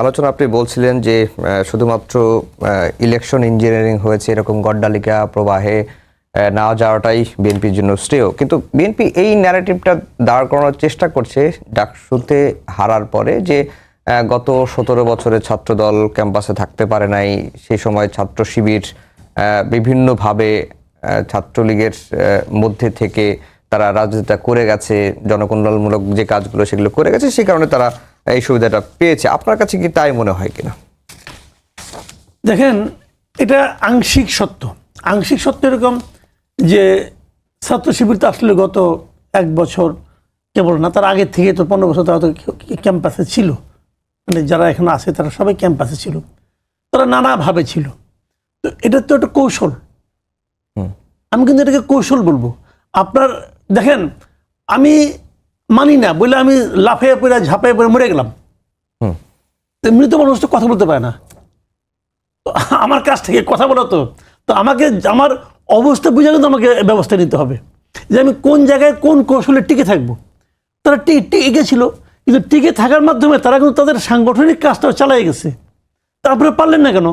আলোচনা আপনি বলছিলেন যে শুধুমাত্র ইলেকশন ইঞ্জিনিয়ারিং হয়েছে, এরকম গড্ডালিকা, প্রবাহে না যাওয়াটাই বিএনপির জন্য শ্রেয়। কিন্তু বিএনপি এই ন্যারেটিভটা দাঁড় করানোর চেষ্টা করছে ডাকসুতে হারার পরে যে গত সতেরো বছরে ছাত্রদল ক্যাম্পাসে থাকতে পারে নাই, সেই সময় ছাত্র শিবির বিভিন্নভাবে ছাত্রলীগের মধ্যে থেকে তারা রাজনীতিটা করে গেছে, জনকল্যাণমূলক যে কাজগুলো সেগুলো করে গেছে, সেই কারণে তারা এই সুবিধাটা পেয়েছে। আপনার কাছে কি তাই মনে হয় কিনা? দেখেন এটা আংশিক সত্য। আংশিক সত্য এরকম যে ছাত্র শিবির তো আসলে গত এক বছর কেবল না তার আগে থেকে তো পনেরো বছর তারা তো ক্যাম্পাসে ছিল। মানে যারা এখন আছে তারা সবাই ক্যাম্পাসে ছিল। তারা নানাভাবে ছিল। তো এটা তো একটা কৌশল। আমি কিন্তু এটাকে কৌশল বলব। আপনার দেখেন আমি মানি না বলে আমি লাফিয়ে পড়ে ঝাঁপিয়ে পড়ে মরে গেলাম। মৃত মানুষ তো কথা বলতে পারে না। আমার কাছ থেকে কথা বলা তো। তো আমাকে আমার অবস্থা বুঝে কিন্তু আমাকে ব্যবস্থা নিতে হবে। যে আমি কোন জায়গায় কোন কৌশলে টিকে থাকব। তারা টিকে ছিল কিন্তু টিকে থাকার মাধ্যমে তারা কিন্তু তাদের সাংগঠনিক কাজটাও চালাই গেছে। তারপরে পারলেন না কেন?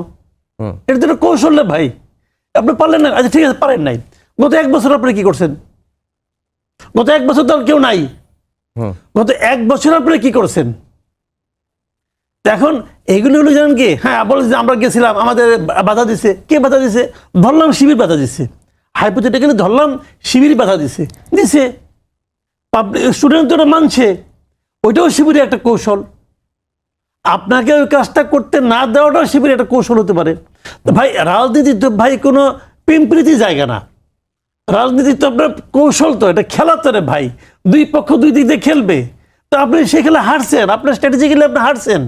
এটা তো একটা কৌশল ভাই। আপনি পারলেন না? আচ্ছা ঠিক আছে পারেন নাই। গত এক বছর আপনি কি করছেন? গত এক বছর তো আর কেউ নাই। গত এক বছর আপনি কি করছেন? এখন এইগুলো হলো জানেন কি? হ্যাঁ বলে যে আমরা গেছিলাম, আমাদের বাধা দিছে। কে বাধা দিছে? ধরলাম শিবির বাধা দিছে। হাইপোথেটিক্যালি ধরলাম শিবির বাধা দিছে। দিছে। স্টুডেন্ট তো মানছে। ওইটাও শিবিরের একটা কৌশল। আপনাকে ওই কাজটা করতে না দেওয়াটাও শিবিরের একটা কৌশল হতে পারে। ভাই, রাজনীতি তো ভাই কোনো পিম্পৃতি জায়গা না। রাজনীতি তো আপনার কৌশল তো এটা খেলা তো রে ভাই। দুই পক্ষ দুই দিক দিয়ে খেলবে। তো আপনি সে খেলা হারছেন আপনার স্ট্র্যাটেজি খেলে আপনি হারছেন।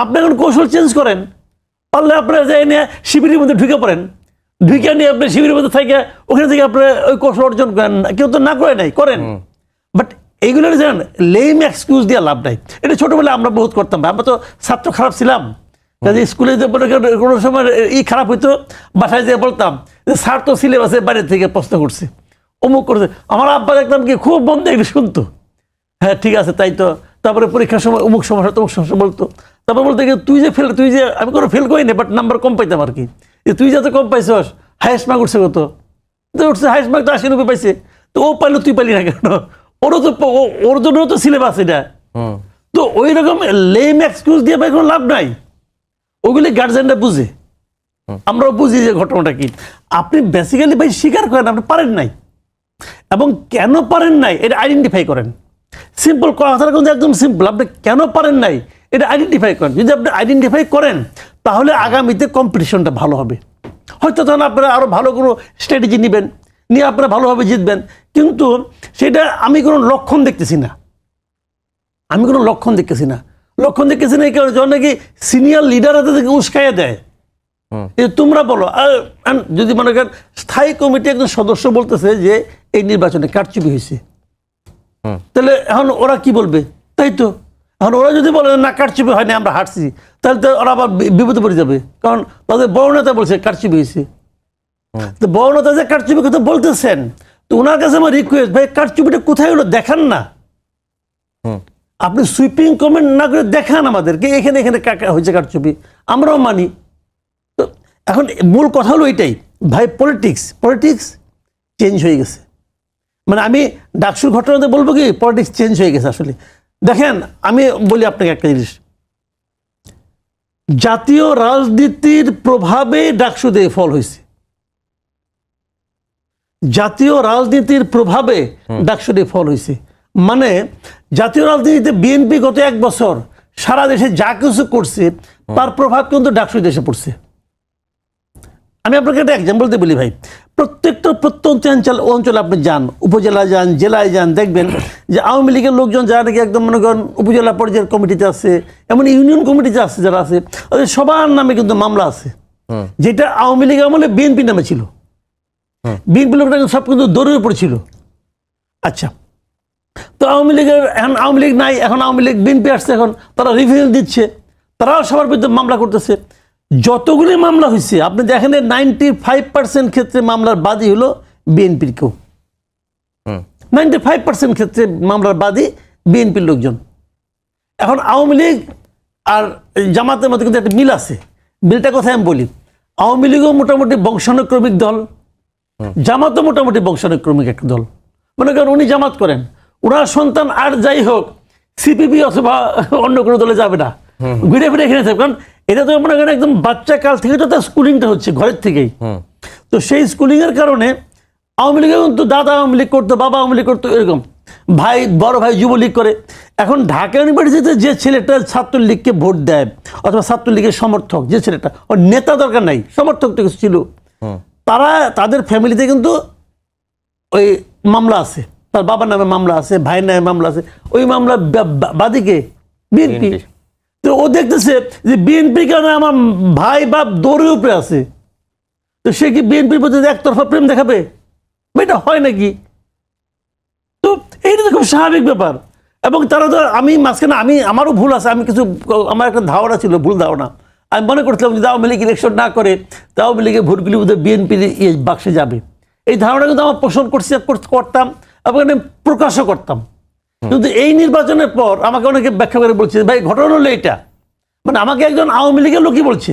আপনি এখন কৌশল চেঞ্জ করেন। পারলে আপনার যাই নিয়ে শিবিরের মধ্যে ঢুকে পড়েন। ঢুকে নিয়ে আপনি শিবিরের মধ্যে থেকে ওখানে থেকে আপনি ওই কৌশল অর্জন করেন। কেউ তো না করে নাই করেন। বাট এইগুলো জানেন লেম এক্সকিউজ দিয়ে লাভ নাই। এটা ছোটবেলায় আমরা বহুত করতাম আমরা তো ছাত্র খারাপ ছিলাম। কাজে স্কুলে যে কোনো সময় ই খারাপ হইতো বাসায় যেয়ে বলতাম যে স্যার তো সিলেবাসে বাইরে থেকে প্রশ্ন করছে। অমুক করছে। আমার আব্বা দেখতাম কি খুব মন দিয়ে শুনতো। হ্যাঁ ঠিক আছে তাই তো। তারপরে পরীক্ষার সময় অমুক সমস্যা তমুক সমস্যা বলতো। তারপর বলতে কি তুই যে ফেল তুই যে আমি কোনো ফেল করি না বাট নাম্বার কম পাইতাম আর কি। যে তুই যাতে কম পাইছস হাইয়েস্ট মার্ক উঠছে কত? তো উঠছে হাইয়েস্ট মার্ক তো আশি নব্বই পাইছে। তো ও পাইলো তুই পাইলি না কেন? ওরও তো ওর জন্য তো সিলেবাস এটা। তো ওই রকম লেম এক্সকিউজ দিয়ে ভাই কোনো লাভ নাই। ওগুলি গার্জেনরা বুঝে। আমরাও বুঝি যে ঘটনাটা কি। আপনি বেসিক্যালি ভাই স্বীকার করেন আপনি পারেন নাই। এবং কেন পারেন নাই এটা আইডেন্টিফাই করেন। সিম্পল কথাটা কিন্তু একদম সিম্পল আপনি কেন পারেন নাই এটা আইডেন্টিফাই করেন। যদি আপনি আইডেন্টিফাই করেন তাহলে আগামীতে কম্পিটিশনটা ভালো হবে। হয়তো তখন আপনারা আরও ভালো কোনো স্ট্র্যাটেজি নেবেন নিয়ে আপনারা ভালোভাবে জিতবেন। কিন্তু সেটা আমি কোনো লক্ষণ দেখতেছি না। আমি কোনো লক্ষণ দেখতেছি না। লক্ষণ দেখতেছি না কারণে যখন নাকি সিনিয়র লিডার হাতে থেকে উস্কাইয়া দেয়। তোমরা বলো আর যদি মনে করেন স্থায়ী কমিটি একজন সদস্য বলতেছে যে এই নির্বাচনে কারচুপি হয়েছে। তাহলে এখন ওরা কি বলবে? তাই তো। এখন ওরা যদি বলে না কারচুপি হয়নি আমরা হাঁটছি তাহলে তো ওরা আবার বিপদে পড়ে যাবে। কারণ তাদের বড় নেতা বলছে কারচুপি হয়েছে। তো বড় নেতা যে কারচুপি কথা বলতেছেন তো ওনার কাছে আমার রিকোয়েস্ট ভাই কারচুপিটা কোথায় হলো দেখান না। হুম। আপনি সুইপিং কমেন্ট না করে দেখান আমাদেরকে এখানে এখানে কাকা হয়েছে কারচুপি আমরাও মানি। তো এখন মূল কথা হলো এটাই। ভাই পলিটিক্স পলিটিক্স চেঞ্জ হয়ে গেছে। মানে আমি ডাকসুর ঘটনাতে বলব কি পলিটিক্স চেঞ্জ হয়ে গেছে আসলে। দেখেন আমি বলি আপনাকে একটা জিনিস। জাতীয় রাজনীতির প্রভাবে ডাকসু ডাকসুতে ফল হয়েছে। জাতীয় রাজনীতির প্রভাবে ডাকসু ডাকসুতে ফল হয়েছে। মানে জাতীয় রাজনীতিতে বিএনপি গত এক বছর সারা দেশে যা কিছু করছে তার প্রভাব কিন্তু ডাকসু দেশে পড়ছে। আমি আপনাকে একটা এক্সাম্পল দিয়ে বলি ভাই। প্রত্যেকটা প্রত্যন্ত অঞ্চল অঞ্চলে আপনি যান উপজেলা যান জেলায় যান দেখবেন যে আওয়ামী লীগের লোকজন যারা নাকি একদম মনে করেন উপজেলা পর্যায়ের কমিটিতে আছে এমন ইউনিয়ন কমিটিতে আছে যারা আছে ওদের সবার নামে কিন্তু মামলা আছে। যেটা আওয়ামী লীগ আমলে বিএনপি নামে ছিল। বিএনপি লোকটা সব কিন্তু দৌড়ে পড়েছিল আচ্ছা তো আওয়ামী লীগের এখন আওয়ামী লীগ নাই এখন আওয়ামী লীগ বিএনপি আসছে এখন তারা রিভিউ দিচ্ছে তারাও সবার বিরুদ্ধে মামলা করতেছে। যতগুলি মামলা হয়েছে আপনি দেখেন নাইনটি ফাইভ পার্সেন্ট ক্ষেত্রে মামলার বাদী হলো বিএনপির কেউ। নাইনটি ফাইভ পার্সেন্ট ক্ষেত্রে মামলার বাদী বিএনপির লোকজন। এখন আওয়ামী লীগ আর জামাতের মধ্যে কিন্তু একটা মিল আছে। মিলটা কোথায় আমি বলি? আওয়ামী লীগও মোটামুটি বংশানুক্রমিক দল। জামাতও মোটামুটি বংশানুক্রমিক একটা দল। মনে করেন উনি জামাত করেন। ওনার সন্তান আর যাই হোক সিপিবি অথবা অন্য কোনো দলে যাবে না। ঘুরে ফিরে এখানে থাকবে। কারণ এটা তো মনে করেন একদম বাচ্চা কাল থেকে তো তার স্কুলিংটা হচ্ছে ঘরের থেকেই। তো সেই স্কুলিং এর কারণে আওয়ামী লীগের কিন্তু দাদা আওয়ামী লীগ করতো বাবা আওয়ামী লীগ করতো এরকম। ভাই বড় ভাই যুবলীগ করে। এখন ঢাকা ইউনিভার্সিটিতে যে ছেলেটা ছাত্রলীগকে ভোট দেয় অথবা ছাত্রলীগের সমর্থক যে ছেলেটা ওর নেতা দরকার নাই সমর্থক তো কিছু ছিল। তারা তাদের ফ্যামিলিতে কিন্তু ওই মামলা আছে। তার বাবার নামে মামলা আছে ভাইয়ের নামে মামলা আছে। ওই মামলা বাদীকে? বিএনপি। তো ও দেখতেছে যে বিএনপি কারণে আমার ভাই বাপ দৌড়ের উপরে আছে। তো সে কি বিএনপির প্রতি একতরফা প্রেম দেখাবে? এটা হয় নাকি? তো এইটা তো খুব স্বাভাবিক ব্যাপার। এবং তারা তো আমি মাঝখানে আমি আমারও ভুল আছে আমি কিছু আমার একটা ধারণা ছিল ভুল ধারণা। আমি মনে করছিলাম যদি আওয়ামী লীগ ইলেকশন না করে তা আওয়ামী লীগের ভোটগুলি বোধহয় বিএনপির ইয়ে বাক্সে যাবে। এই ধারণা কিন্তু আমার পোষণ করছি করতাম। আমি প্রকাশও করতাম। কিন্তু এই নির্বাচনের পর আমাকে অনেকে ব্যাখ্যা করে বলছে ভাই ঘটনা হলো এটা মানে আমাকে একজন আওয়ামী লীগের লোকই বলছে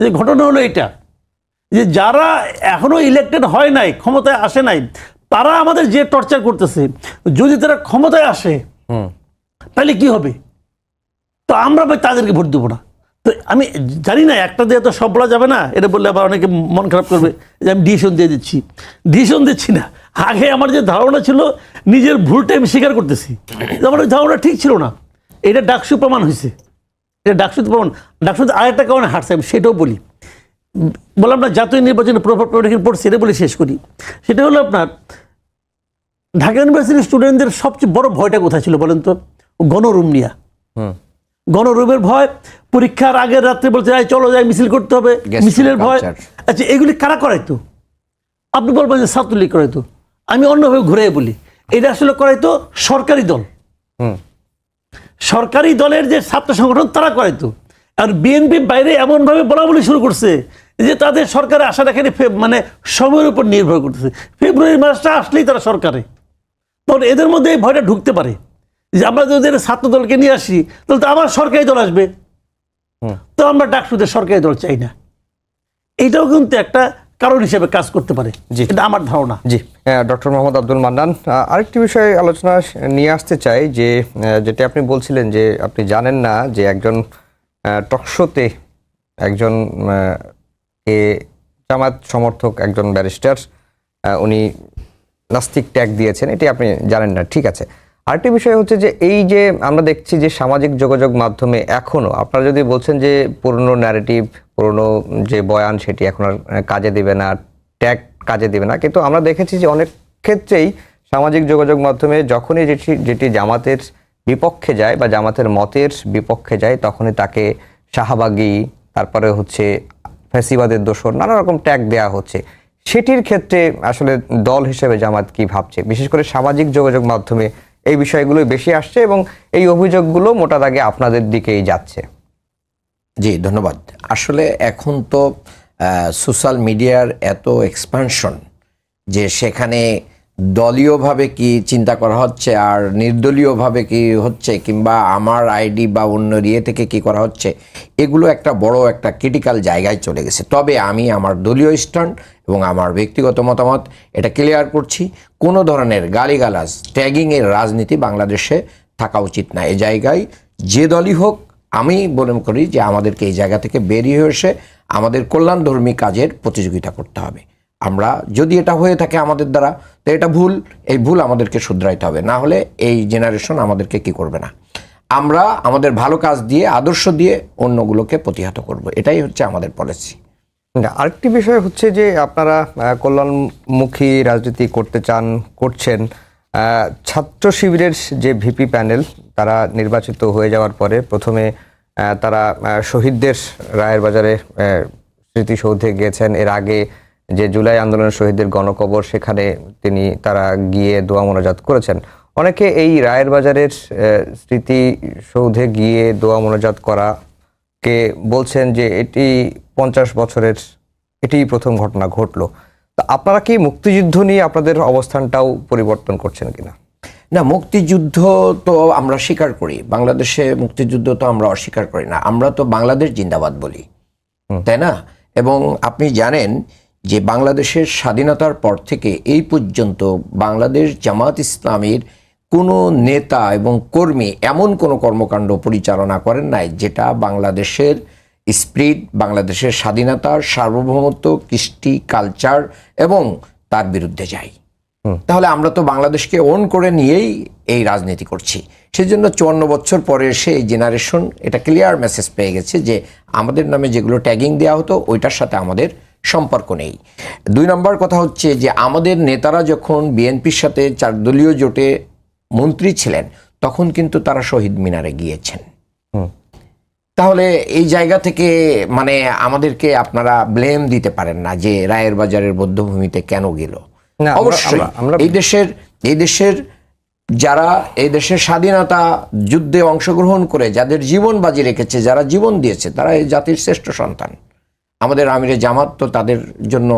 যে ঘটনা হলো এটা যে যারা এখনও ইলেক্টেড হয় নাই ক্ষমতায় আসে নাই তারা আমাদের যে টর্চার করতেছে যদি তারা ক্ষমতায় আসে তাহলে কি হবে? তো আমরা ভাই তাদেরকে ভোট দেবো না। তো আমি জানি না, একটা দিয়ে তো সব বলা যাবে না, এটা বললে আবার অনেকে মন খারাপ করবে, যে আমি ডিসিশন দিয়ে দিচ্ছি। ডিসিশন দিচ্ছি না। আগে আমার যে ধারণা ছিল, নিজের ভুলটা আমি স্বীকার করতেছি। আমার ওই ধারণা ঠিক ছিল না। এটা ডাকসু প্রমাণ হয়েছে। এটা ডাকসুতে প্রমাণ। ডাকসুতে আরেকটা কারণে হারছে, আমি সেটাও বলি। বললাম না, জাতীয় নির্বাচনের প্রভাব পড়ছে, এটা বলে শেষ করি। সেটা হলো আপনার, ঢাকা ইউনিভার্সিটির স্টুডেন্টদের সবচেয়ে বড় ভয়টা কোথায় ছিল বলেন তো? গণরুম নিয়া। হুম গণরুমের ভয় পরীক্ষার আগের রাত্রে বলছে "এই চলো যাই মিছিল করতে হবে। মিছিলের ভয়। আচ্ছা এগুলি কারা করাইতো? আপনি বলবেন যে ছাত্রলীগ করাইতো। আমি অন্যভাবে ঘুরে বলি। এটা আসলে করাইতো সরকারি দল। হুম। সরকারি দলের যে ছাত্র সংগঠন তারা করাইতো। আর বিএনপি বাইরে এমনভাবে বলা বলি শুরু করছে যে তাদের সরকারে আসাটা ফে- মানে সময়ের উপর নির্ভর করতেছে। ফেব্রুয়ারি মাসটা আসলেই তারা সরকারে। তখন এদের মধ্যে এই ভয়টা ঢুকতে পারে। যে আমরা যদি ছাত্র দলকে নিয়ে আসি তাহলে তো আবার সরকারি দল আসবে। তো আমরা ডাকসুতে সরকারি দল চাই না। এইটাও কিন্তু একটা কারণ হিসেবে কাজ করতে পারে। জি। এটা আমার ধারণা। জি। ডক্টর মোহাম্মদ আব্দুল মান্নান আরেকটি বিষয়ে আলোচনা নিয়ে আসতে চাই যে যেটা আপনি বলছিলেন যে আপনি জানেন না যে একজন টকশোতে একজন কে জামাত সমর্থক একজন ব্যারিস্টার উনি নাস্তিক ট্যাগ দিয়েছেন এটি আপনি জানেন না ঠিক আছে। আরেকটি বিষয় হচ্ছে যে এই যে আমরা দেখছি যে সামাজিক যোগাযোগ মাধ্যমে এখনও, আপনারা যদি বলছেন যে পুরনো ন্যারেটিভ পুরনো যে বয়ান সেটি এখন আর কাজে দেবে না ট্যাগ কাজে দেবে না, কিন্তু আমরা দেখেছি যে অনেক ক্ষেত্রেই সামাজিক যোগাযোগ মাধ্যমে যখনই যেটি যেটি জামাতের বিপক্ষে যায় বা জামাতের মতের বিপক্ষে যায়, তখনই তাকে শাহবাগী, তারপরে হচ্ছে ফ্যাসিবাদের দোষর, নানা রকম ট্যাগ দেওয়া হচ্ছে। সেটির ক্ষেত্রে আসলে দল হিসেবে জামাত কি ভাবছে? বিশেষ করে সামাজিক যোগাযোগ মাধ্যমে এই বিষয়গুলোই বেশি আসছে এবং এই অভিযোগগুলো মোটা দাগে আপনাদের দিকেই যাচ্ছে। জি, ধন্যবাদ। আসলে এখন তো সোশ্যাল মিডিয়ার এত এক্সপানশন যে সেখানে দলীয়ভাবে কি চিন্তা করা হচ্ছে? আর নির্দলীয়ভাবে কি হচ্ছে? কিংবা আমার আইডি বা অন্য ইয়ে থেকে কি করা হচ্ছে? এগুলো একটা বড় একটা ক্রিটিক্যাল জায়গায় চলে গেছে। তবে আমি আমার দলীয় স্ট্যান্ড এবং আমার ব্যক্তিগত মতামত এটা ক্লিয়ার করছি। কোনো ধরনের গালিগালাজ ট্যাগিংয়ের রাজনীতি বাংলাদেশে থাকা উচিত না। এ জায়গায় যে দলই হোক, আমি মনে করি যে আমাদেরকে এই জায়গা থেকে বেরিয়ে এসে আমাদের কল্যাণধর্মী কাজের প্রতিযোগিতা করতে হবে। আমরা যদি এটা হয়ে থাকে আমাদের দ্বারা তো এটা ভুল। এই ভুল আমাদেরকে শুধরাইতে হবে। না হলে এই জেনারেশন আমাদেরকে কি করবে না? আমরা আমাদের ভালো কাজ দিয়ে আদর্শ দিয়ে অন্যগুলোকে প্রতিহত করব। এটাই হচ্ছে আমাদের পলিসি না, আরেকটি বিষয় হচ্ছে যে আপনারা কল্যাণমুখী রাজনীতি করতে চান করছেন ছাত্র শিবিরের যে ভিপি প্যানেল তারা নির্বাচিত হয়ে যাওয়ার পরে প্রথমে তারা শহীদদের রায়ের বাজারে স্মৃতিসৌধে গিয়েছেন। এর আগে যে জুলাই আন্দোলনের শহীদদের গণকবর সেখানে তিনি তারা গিয়ে দোয়া মোনাজাত করেছেন। অনেকে এই রায়ের বাজারের স্মৃতিসৌধে গিয়ে দোয়া মোনাজাত করা কে বলছেন যে এটি পঞ্চাশ বছরের এটি প্রথম ঘটনা ঘটলো। তা আপনারা কি মুক্তিযুদ্ধ নিয়ে আপনাদের অবস্থানটাও পরিবর্তন করছেন কিনা? না মুক্তিযুদ্ধ তো আমরা স্বীকার করি। বাংলাদেশে মুক্তিযুদ্ধ তো আমরা অস্বীকার করি না। আমরা তো বাংলাদেশ জিন্দাবাদ বলি। তাই না? এবং আপনি জানেন যে বাংলাদেশের স্বাধীনতার পর থেকে এই পর্যন্ত বাংলাদেশ জামাত ইসলামের কোনো নেতা এবং কর্মী এমন কোনো কর্মকাণ্ড পরিচালনা করেন নাই যেটা বাংলাদেশের স্প্রিট বাংলাদেশের স্বাধীনতার সার্বভৌমত্ব কৃষ্টি কালচার এবং তার বিরুদ্ধে যায়। তাহলে আমরা তো বাংলাদেশকে ওন করে নিয়েই এই রাজনীতি করছি। সেজন্য চুয়ান্ন বছর পরে এসে এই জেনারেশন এটা ক্লিয়ার মেসেজ পেয়ে গেছে যে আমাদের নামে যেগুলো ট্যাগিং দেওয়া হতো ওইটার সাথে আমাদের সম্পর্ক নেই। দুই নম্বর কথা হচ্ছে যে আমাদের নেতারা যখন বিএনপির সাথে চার দলীয় জোটে মন্ত্রী ছিলেন তখন কিন্তু তারা শহীদ মিনারে গিয়েছেন। তাহলে এই জায়গা থেকে মানে আমাদেরকে আপনারা ব্লেম দিতে পারেন না যে রায়ের বাজারের বদ্ধভূমিতে কেন গেল? অবশ্যই। এই দেশের এই দেশের যারা এই দেশের স্বাধীনতা যুদ্ধে অংশগ্রহণ করে যাদের জীবন বাজি রেখেছে যারা জীবন দিয়েছে তারা এই জাতির শ্রেষ্ঠ সন্তান। আমাদের আমিরে জামাত তো তাদের জন্য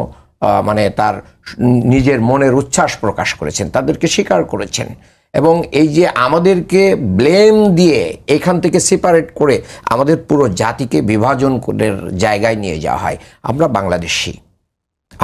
মানে তার নিজের মনের উচ্ছ্বাস প্রকাশ করেছেন, তাদেরকে স্বীকার করেছেন। এবং এই যে আমাদেরকে ব্লেম দিয়ে এখান থেকে সেপারেট করে আমাদের পুরো জাতিকে বিভাজন জায়গায় নিয়ে যাওয়া হয়, আমরা বাংলাদেশি।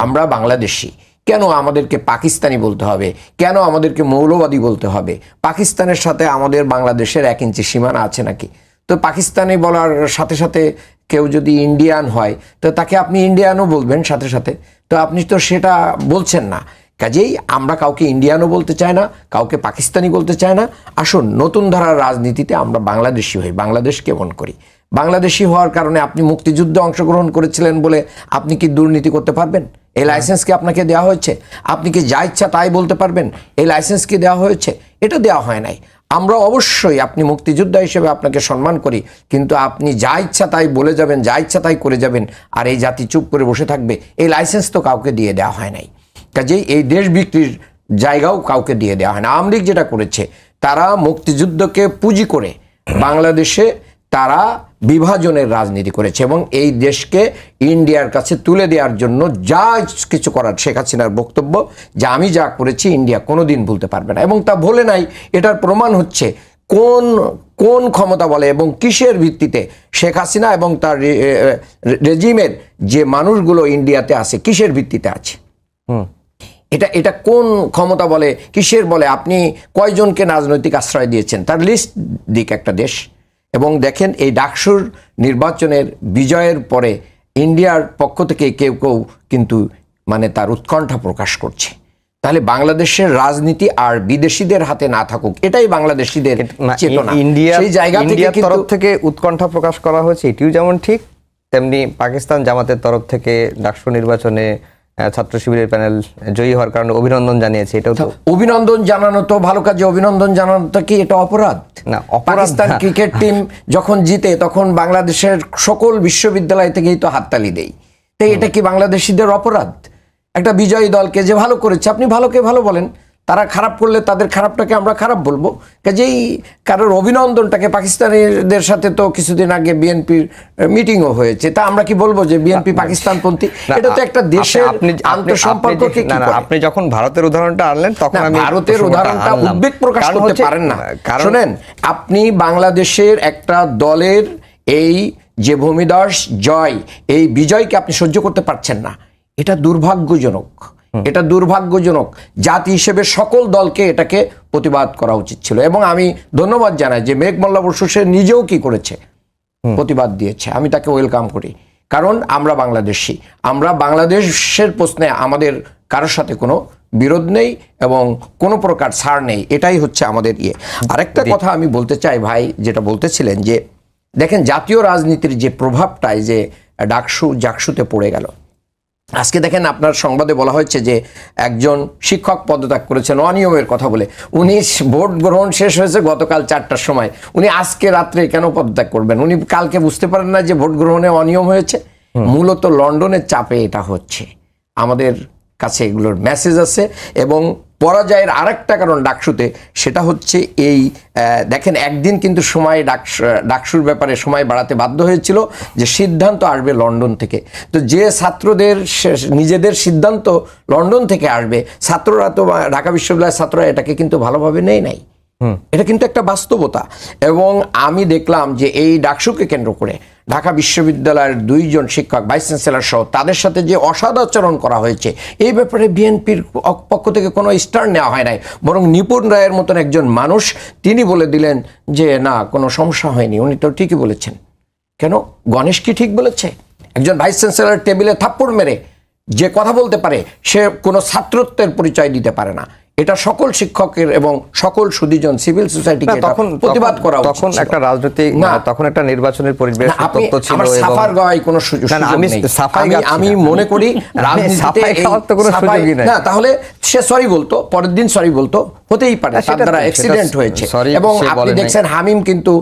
আমরা বাংলাদেশি। কেন আমাদেরকে পাকিস্তানি বলতে হবে? কেন আমাদেরকে মৌলবাদী বলতে হবে? পাকিস্তানের সাথে আমাদের বাংলাদেশের এক ইঞ্চি সীমানা আছে নাকি? তো পাকিস্তানি বলার সাথে সাথে কেউ যদি ইন্ডিয়ান হয়, তো তাকে আপনি ইন্ডিয়ানও বলবেন সাথে সাথে। তো আপনি তো সেটা বলছেন না। কাজেই আমরা কাউকে ইন্ডিয়ানও বলতে চাই না, কাউকে পাকিস্তানি বলতে চাই না। আসুন, নতুন ধারার রাজনীতিতে আমরা বাংলাদেশি হই, বাংলাদেশকে মন করি। বাংলাদেশি হওয়ার কারণে আপনি মুক্তিযুদ্ধে অংশগ্রহণ করেছিলেন বলে আপনি কি দুর্নীতি করতে পারবেন? এই লাইসেন্স কি আপনাকে দেওয়া হয়েছে? আপনি কি যা ইচ্ছা তাই বলতে পারবেন? এই লাইসেন্স কি দেওয়া হয়েছে? এটা দেওয়া হয় নাই। আমরা অবশ্যই আপনি মুক্তিযোদ্ধা হিসেবে আপনাকে সম্মান করি, কিন্তু আপনি যা ইচ্ছা তাই বলে যাবেন, যা ইচ্ছা তাই করে যাবেন, আর এই জাতি চুপ করে বসে থাকবে, এই লাইসেন্স তো কাউকে দিয়ে দেওয়া হয় নাই। কাজেই এই দেশ বিক্রির জায়গাও কাউকে দিয়ে দেওয়া হয় না। আওয়ামী যেটা করেছে, তারা মুক্তিযুদ্ধকে পুঁজি করে বাংলাদেশে তারা বিভাজনের রাজনীতি করেছে এবং এই দেশকে ইন্ডিয়ার কাছে তুলে দেওয়ার জন্য যা কিছু করার শেখ হাসিনার বক্তব্য যে আমি যা করেছি ইন্ডিয়া কোনোদিন ভুলতে পারবে না। এবং তা ভোলে নাই এটার প্রমাণ হচ্ছে কোন কোন ক্ষমতা বলে এবং কিসের ভিত্তিতে শেখ হাসিনা এবং তার রেজিমের যে মানুষগুলো ইন্ডিয়াতে আছে কিসের ভিত্তিতে আছে? এটা এটা কোন ক্ষমতা বলে কিসের বলে? আপনি কয়জনকে রাজনৈতিক আশ্রয় দিয়েছেন? তার লিস্ট দিক একটা দেশ। এবং দেখেন এই ডাকসুর নির্বাচনের বিজয়ের পরে ইন্ডিয়ার পক্ষ থেকে কেউ কেউ কিন্তু মানে তার উৎকণ্ঠা প্রকাশ করছে। তাহলে বাংলাদেশের রাজনীতি আর বিদেশিদের হাতে না থাকুক এটাই বাংলাদেশিদের চেতনা। ইন্ডিয়া সেই জায়গা থেকে ইন্ডিয়ার তরফ থেকে উৎকণ্ঠা প্রকাশ করা হয়েছে এটিও যেমন ঠিক তেমনি পাকিস্তান জামাতের তরফ থেকে ডাকসু নির্বাচনে ছাত্র শিবিরের প্যানেল জয়ী হওয়ার কারণে অভিনন্দন জানিয়েছে এটাও তো অভিনন্দন জানানো তো ভালো কাজে অভিনন্দন জানানোটা কি এটা অপরাধ? না, পাকিস্তান ক্রিকেট টিম যখন জিতে তখন বাংলাদেশের সকল বিশ্ববিদ্যালয় থেকেই তো হাততালি দেই তাই এটা কি বাংলাদেশিদের অপরাধ? একটা বিজয়ী দলকে যে ভালো করেছে আপনি ভালোকে ভালো বলেন। তারা খারাপ করলে তাদের খারাপটাকে আমরা খারাপ বলব। কাজেই কারোর অভিনন্দনটাকে পাকিস্তানিদের সাথে তো কিছুদিন আগে বিএনপির মিটিংও হয়েছে। তা আমরা কি বলব যে বিএনপি পাকিস্তানপন্থী? এটা তো একটা দেশের আপনি- আন্তঃসম্পর্ককে না, আপনি যখন ভারতের উদাহরণটা আনলেন তখন আমি ভারতের উদাহরণটা। উদ্বেগ প্রকাশ করতে পারেন না। কারণ আপনি বাংলাদেশের একটা দলের এই যে ভূমিদস জয় এই বিজয়কে আপনি সহ্য করতে পারছেন না। এটা দুর্ভাগ্যজনক। এটা দুর্ভাগ্যজনক। জাতি হিসেবে সকল দলকে এটাকে প্রতিবাদ করা উচিত ছিল এবং আমি ধন্যবাদ জানাই যে মেঘ মোল্লা বসু সে নিজেও কি করেছে? প্রতিবাদ দিয়েছে। আমি তাকে ওয়েলকাম করি। কারণ আমরা বাংলাদেশি। আমরা বাংলাদেশের প্রশ্নে আমাদের কারোর সাথে কোনো বিরোধ নেই এবং কোনো প্রকার ছাড় নেই। এটাই হচ্ছে আমাদের ইয়ে। আরেকটা কথা আমি বলতে চাই ভাই যেটা বলতেছিলেন যে দেখেন জাতীয় রাজনীতির যে প্রভাবটাই যে ডাকসু জাকসুতে পড়ে গেল। আজকে দেখেন আপনার সংবাদে বলা হয়েছে যে একজন শিক্ষক পদত্যাগ করেছেন অনিয়মের কথা বলে। উনি ভোট গ্রহণ শেষ হয়েছে গতকাল চারটার সময়। উনি আজকে রাত্রে কেন পদত্যাগ করবেন? উনি কালকে বুঝতে পারেন না যে ভোট গ্রহণে অনিয়ম হয়েছে। মূলত লন্ডনের চাপে এটা হচ্ছে। আমাদের কাছে এগুলোর মেসেজ আছে এবং পরাজয়ের আরেকটা কারণ ডাকসুতে সেটা হচ্ছে এই দেখেন একদিন কিন্তু সময় ডাকস ডাকসুর ব্যাপারে সময় বাড়াতে বাধ্য হয়েছিল যে সিদ্ধান্ত আসবে লন্ডন থেকে। তো যে ছাত্রদের নিজেদের সিদ্ধান্ত লন্ডন থেকে আসবে ছাত্ররা তো ঢাকা বিশ্ববিদ্যালয়ের ছাত্ররা এটাকে কিন্তু ভালোভাবে নেই। নাই এটা কিন্তু একটা বাস্তবতা। এবং আমি দেখলাম যে এই ডাকসুকে কেন্দ্র করে ঢাকা বিশ্ববিদ্যালয়ের দুইজন শিক্ষক, ভাইস চ্যান্সেলর সহ তাদের সাথে যে অসদাচরণ করা হয়েছে, এই ব্যাপারে বিএনপির পক্ষ থেকে কোনো স্টার নেওয়া হয় নাই। বরং নিপুণ রায়ের মতন একজন মানুষ, তিনি বলে দিলেন যে, না, কোনো সমস্যা হয়নি। উনি তো ঠিকই বলেছেন। কেন? গণেশ কি ঠিক বলেছে? একজন ভাইস চ্যান্সেলর টেবিলে থাপ্পড় মেরে যে কথা বলতে পারে, সে কোনো ছাত্রত্বের পরিচয় দিতে পারে না। এটা সকল শিক্ষকের এবং সকল সুদীজন সিভিল সোসাইটিকে তখন প্রতিবাদ করা তখন একটা রাজনৈতিক না। তখন একটা নির্বাচনের পরিবেশ তত্ত্ব ছিল আমার এবং সাফার গাওয়ায় কোনো সুযোগ আমি সাফাই আমি মনে করি রাজনীতিতে সাফাই তো কোনো সুযোগই নাই। না তাহলে সে সরি বলতো পরের দিন সরি বলতো হতেই পারে তার দ্বারা অ্যাক্সিডেন্ট হয়েছে। এবং আপনি দেখছেন হামিম কিন্তু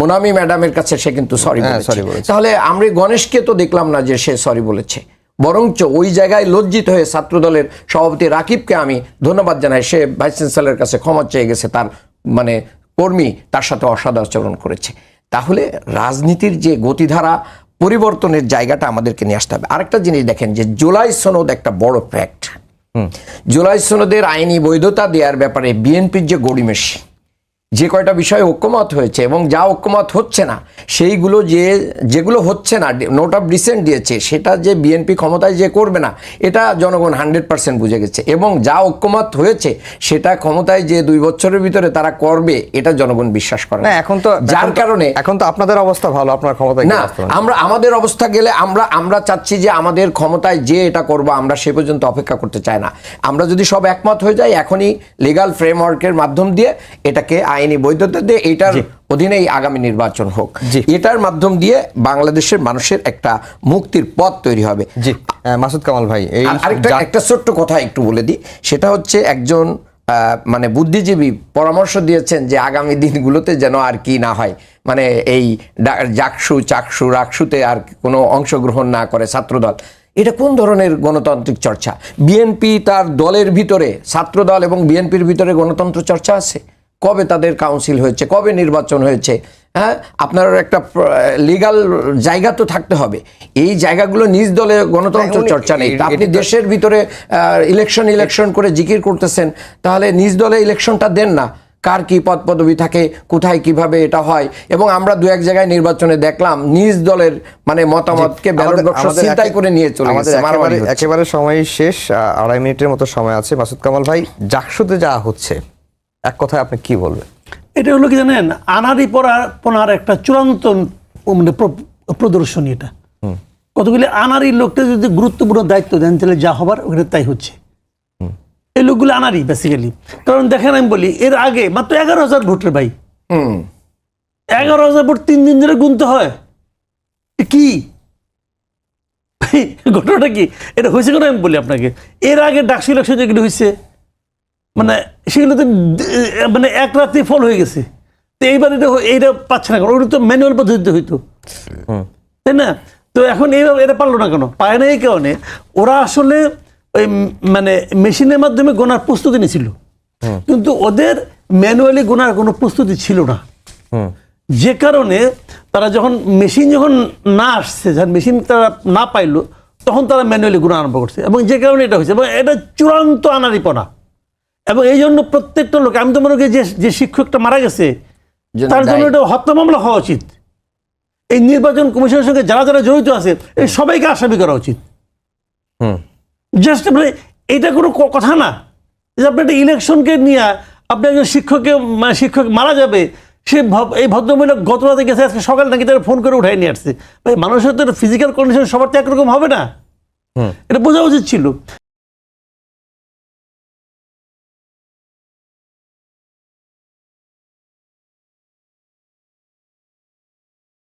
মোনামি ম্যাডামের কাছে সে কিন্তু সরি হ্যাঁ, বলেছে। তাহলে আমরা গণেশকে তো দেখলাম না যে সে সরি বলেছে। বরঞ্চ ওই জায়গায় লজ্জিত হয়ে ছাত্রদলের সভাপতি রাকিবকে আমি ধন্যবাদ জানাই। সে ভাইস চ্যান্সেলরের কাছে ক্ষমা চেয়ে গেছে তার মানে কর্মী তার সাথে অসদাচরণ করেছে। তাহলে রাজনীতির যে গতিধারা পরিবর্তনের জায়গাটা আমাদেরকে নিয়ে আসতে হবে। আরেকটা জিনিস দেখেন যে জুলাই সনদ একটা বড় ফ্যাক্ট জুলাই সনদের আইনি বৈধতা দেওয়ার ব্যাপারে বিএনপির যে গড়িমেশি যে কয়টা বিষয়ে ঐক্যমত হয়েছে এবং যা ঐক্যমত হচ্ছে না সেইগুলো যে যেগুলো হচ্ছে না নোট অফ ডিসেন্ট দিয়েছে সেটা যে বিএনপি ক্ষমতায় যে করবে না এটা জনগণ হান্ড্রেড পার্সেন্ট বুঝে গেছে এবং যা ঐক্যমত হয়েছে সেটা ক্ষমতায় যে দুই বছরের ভিতরে তারা করবে এটা জনগণ বিশ্বাস করে না। এখন তো যার কারণে এখন তো আপনাদের অবস্থা ভালো আপনার ক্ষমতায় না আমরা আমাদের অবস্থা গেলে আমরা আমরা চাচ্ছি যে আমাদের ক্ষমতায় যে এটা করব আমরা সে পর্যন্ত অপেক্ষা করতে চাই না। আমরা যদি সব একমত হয়ে যাই এখনই লিগাল ফ্রেমওয়ার্কের মাধ্যম দিয়ে এটাকে আইনি বৈধতা দিয়ে এটার অধীনেই আগামী নির্বাচন হোক। এটার মাধ্যম দিয়ে বাংলাদেশের মানুষের একটা মুক্তির পথ তৈরি হবে। জি। মাসুদ কামাল ভাই এই আরেকটা একটা ছোট্ট কথা একটু বলে দিই। সেটা হচ্ছে একজন মানে বুদ্ধিজীবী পরামর্শ দিয়েছেন যে আগামী দিনগুলোতে যেন আর কি না হয়। মানে এই জাকসু চাকসু রাকসুতে আর কোনো অংশগ্রহণ না করে ছাত্রদল। এটা কোন ধরনের গণতান্ত্রিক চর্চা? বিএনপি তার দলের ভিতরে ছাত্রদল এবং বিএনপির ভিতরে গণতন্ত্র চর্চা আছে? কবে তাদের কাউন্সিল হয়েছে কবে নির্বাচন হয়েছে হ্যাঁ? আপনার একটা লিগাল জায়গা তো থাকতে হবে। এই জায়গাগুলো নিজ দলে গণতন্ত্র উনি- চর্চা নেই। আপনি দেশের ভিতরে ইলেকশন ইলেকশন করে জিকির করতেছেন তাহলে নিজ দলে ইলেকশনটা দেন না। কার কি পদ পদবি থাকে কোথায় কীভাবে এটা হয় এবং আমরা দু এক জায়গায় নির্বাচনে দেখলাম নিজ দলের মানে মতামতকে ব্যালট বাক্স চিন্তাই করে নিয়ে চলে আমাদের একেবারে একেবারে সময় শেষ আড়াই মিনিটের মতো সময় আছে। মাসুদ কামাল ভাই জাকসুতে যা হচ্ছে এক কথায় আপনি কি বলবেন? এটা হলো কি জানেন? আনারি পড়া পোনার একটা চূড়ান্ত মানে প্রদর্শনী এটা। কতগুলি আনারি লোকটা যদি গুরুত্বপূর্ণ দায়িত্ব দেন তাহলে যা হবার ওখানে তাই হচ্ছে। এই লোকগুলো আনারি বেসিক্যালি কারণ দেখেন আমি বলি এর আগে মাত্র এগারো হাজার ভোটের ভাই। হুম। এগারো হাজার ভোট তিন দিন ধরে গুনতে হয়। কি? ঘটনাটা কি? এটা হয়েছে কেন আমি বলি আপনাকে। এর আগে ডাকসু ইলেকশন যেগুলো হয়েছে মানে সেগুলো তো মানে এক রাতে ফল হয়ে গেছে। তো এইবার এটা এইটা পাচ্ছে না কেন? ওটা তো ম্যানুয়াল পদ্ধতিতে হইতো। তাই না? তো এখন এইভাবে এটা পারল না কেন? পায় না এই কারণে। ওরা আসলে ওই মানে মেশিনের মাধ্যমে গোনার প্রস্তুতি নিয়েছিল। কিন্তু ওদের ম্যানুয়ালি গোনার কোনো প্রস্তুতি ছিল না। যে কারণে তারা যখন মেশিন যখন না আসছে যখন মেশিন তারা না পাইলো তখন তারা ম্যানুয়ালি গুণা আরম্ভ করছে। এবং যে কারণে এটা হয়েছে এবং এটা চূড়ান্ত আনারিপনা এবং এই জন্য প্রত্যেকটা লোক আমি তো মনে করি যে যে শিক্ষকটা মারা গেছে তার জন্য এটা হত্যা মামলা হওয়া উচিত। এই নির্বাচন কমিশনের সঙ্গে যারা যারা জড়িত আছে এই সবাইকে আসামি করা উচিত। জাস্ট মানে এটা কোনো কথা না। যে আপনি একটা ইলেকশনকে নিয়ে আপনি একজন শিক্ষককে মানে শিক্ষক মারা যাবে সে এই ভদ্রমহিলা গত রাতে গেছে আজকে সকাল নাকি তারা ফোন করে উঠাই নিয়ে আসছে। ভাই মানুষের তো ফিজিক্যাল কন্ডিশন সবার তো একরকম হবে না। এটা বোঝা উচিত ছিল।